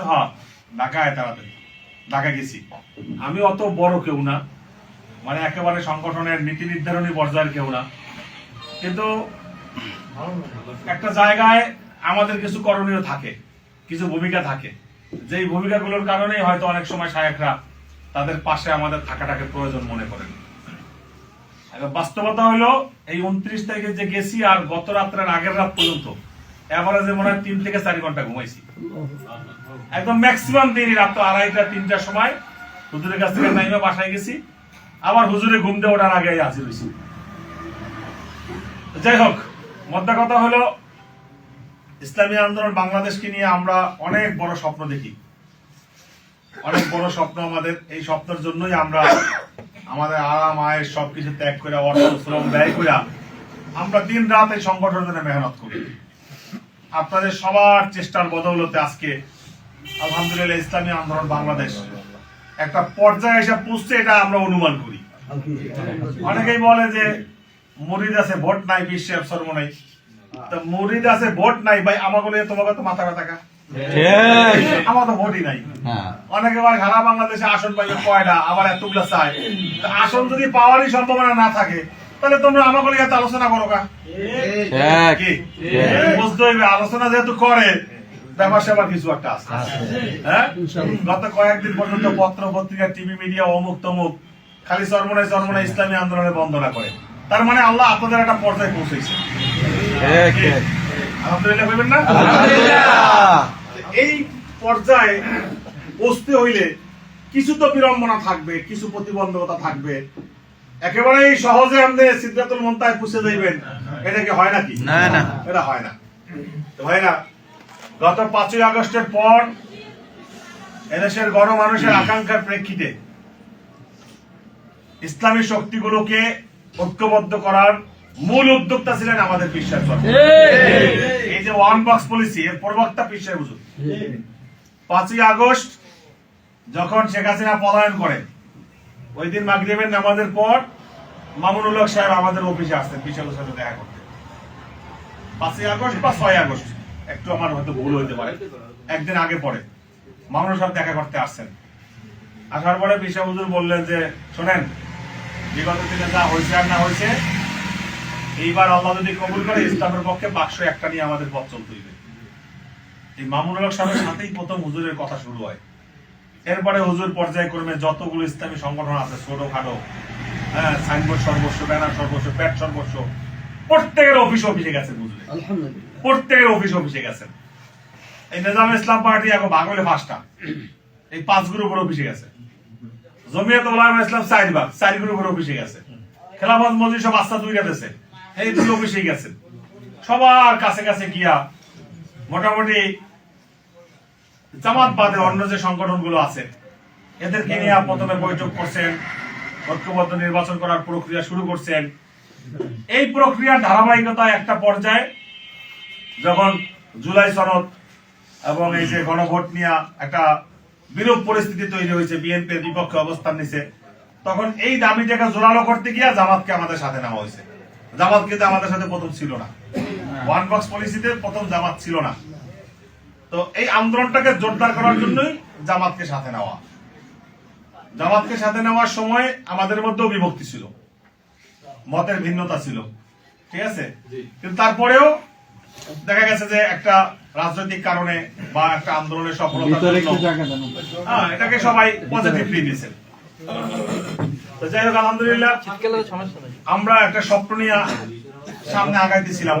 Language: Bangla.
বলছে হ্যাঁ ঢাকায় তাড়াতাড়ি। ঢাকা গেছি। আমি অত বড় কেউ না। মানে একেবারে সংগঠনের নীতি নির্ধারণী পর্যায়ের কেউ না। কিন্তু একটা জায়গায় আমাদের কিছু করণীয় থাকে, কিছু ভূমিকা থাকে। যেই ভূমিকাগুলোর কারণেই হয়তো অনেক সময় সাহেবরা তাদের পাশে আমাদের থাকাটাকে প্রয়োজন মনে করেন। বাস্তবতা হলো, এই উনত্রিশ তারিখে যে গেছি আর গত রাত্রের আগের রাত পর্যন্ত এভারেজে মনে হয় তিন থেকে চারি ঘণ্টা ঘুমাইছি। একদম ম্যাক্সিমাম রাত আড়াইটা তিনটার সময়। হুজুরের কাছ থেকে নাইমে বাসায় গেছি। আবার হুজুরে ওঠার আগে হাজির হয়েছি যাই হোক কথা হলো, ইসলামী আন্দোলন বাংলাদেশকে নিয়ে আমরা অনেক বড় স্বপ্ন দেখি। অনেক বড় স্বপ্ন আমাদের। এই স্বপ্নের জন্যই আমরা আমাদের আরাম আয়ের সবকিছু ত্যাগ করে, অর্থ, শ্রম ব্যয় করে আমরা দিন রাত এই সংগঠনের জন্য মেহনত করি। আপনাদের সবার চেষ্টার বদৌলতে আজকে আলহামদুলিল্লাহ ইসলামী আন্দোলন বাংলাদেশ। একটা পর্যায়ে এসে পুষছে এটা আমরা অনুমান করি। অনেকেই বলে যে মুরিদ আছে ভোট নাই বিশ্বের সর্বনাই তা মুরিদ আছে ভোট নাই ভাই আমাকে নিয়ে তোমাকে তো মাথা ব্যথা কা? আমার তো ভোটই নাই। অনেকে বলে সারা বাংলাদেশে আসন পাইবে কয়টা? আবার এতগুলা চায়। আসন যদি পাওয়ারই সম্ভাবনা না থাকে তাহলে তোমরা আমাকে নিয়ে এত আলোচনা করো কা? বুঝতে হইবে আলোচনা যেহেতু করে ব্যাপার স্যাপার কিছু একটা আছে। হ্যাঁ? গত কয়েকদিন পর্যন্ত পত্র পত্রিকা টিভি মিডিয়া অমুক তমুক খালি চরমনায় চরমনায় ইসলামী আন্দোলনের বন্দনা করে। তার মানে আল্লাহ আপনাদের একটা পর্যায়ে পৌঁছেছে। আলহামদুলিল্লাহ বলবেন না? এই পর্যায়ে পৌঁছতে হইলে কিছু তো বিড়ম্বনা থাকবে কিছু প্রতিবন্ধকতা থাকবে। একেবারেই সহজে আপনি সিদ্ধাতুল মন্তায় পুষে যাইবেন এটা কি হয় নাকি? না, না। এটা হয় না। তো ভাইরা গত পাঁচই আগস্টের পর এদেশের গণমানুষের আকাঙ্ক্ষার প্রেক্ষিতে ইসলামী শক্তিগুলোকে ঐক্যবদ্ধ করার মূল উদ্যোক্তা ছিলেন আমাদের বিশ্বাস এই যে ওয়ান বক্স পলিসি এর প্রবক্তা বিশ্বাস বুঝুন পাঁচই আগস্ট যখন শেখ হাসিনা পলায়ন করে ওই দিন মাগরিবের নামাজের পর মামুনুল হক সাহেব আমাদের অফিসে আসতেন পিসের সাথে দেখা করতে পাঁচই আগস্ট বা ছয় আগস্ট, একটু আমার হয়তো ভুল হইতে পারে। একদিন আগে পরে মামুনুল সাহেব দেখা করতে আসছেন। আসার পরে পিসা হুজুর বললেন যে, শোনেন, বিগত দিনে যা হয়েছে আর না হয়েছে, এইবার আল্লাহ যদি কবুল করে, ইসলামের পক্ষে বাক্স একটা নিয়ে আমাদের পথ চলতে হইবে। এই মামুনুল হক সাহেবের সাথেই প্রথম হুজুরের কথা শুরু হয়। এরপরে হুজুর পর্যায়ক্রমে যতগুলো ইসলামী সংগঠন আছে ছোট খাটো হ্যাঁ সাইনবোর্ড সর্বস্ব ব্যানার সর্বস্ব প্যাট সর্বস্ব প্রত্যেকের অফিস অফিসে গেছেন হুজুরে প্রত্যেকের অফিস অফিসে গেছেন এই নিজাম ইসলাম পার্টি এখন ভাগ হলে পাঁচটা। এই পাঁচ গ্রুপের অফিসে গেছে। জমিয়ত ওলামা ইসলাম চার ভাগ চার গ্রুপের অফিসে গেছে। খেলাফত মসজিদ সব আস্থা দুইটা দেশে এই দুই অফিসে গেছে। সবার কাছে কাছে গিয়া মোটামুটি জামাত বাদে অন্য যে সংগঠনগুলো আছে, এদেরকে নিয়ে প্রথমে বৈঠক করছেন, ঐক্যবদ্ধ নির্বাচন করার প্রক্রিয়া শুরু করছেন। এই প্রক্রিয়ার ধারাবাহিকতায় একটা পর্যায়ে যখন জুলাই সনদ এবং এই যে গণভোট নিয়ে একটা বিরূপ পরিস্থিতি তৈরি হয়েছে বিএনপির বিপক্ষে অবস্থান নিছে, তখন এই দাবিটাকে জোরালো করতে গিয়ে জামাতকে আমাদের সাথে নেওয়া হয়েছে। জামাত কিন্তু আমাদের সাথে প্রথম ছিল না। ওয়ান বক্স পলিসিতে প্রথম জামাত ছিল না। তো এই আন্দোলনটাকে জোরদার করার জন্যই জামাতকে সাথে নেওয়া। জামাতকে সাথে নেওয়ার সময় আমাদের মধ্যেও বিভক্তি ছিল। মতের ভিন্নতা ছিল। ঠিক আছে? কিন্তু তারপরেও দেখা গেছে যে একটা রাজনৈতিক কারণে বা একটা আন্দোলনের সফলতার জন্য হ্যাঁ এটাকে সবাই পজিটিভলি নিছে তো যাই হোক আলহামদুলিল্লাহ আমরা একটা স্বপ্ন নিয়ে সামনে আগাইতেছিলাম।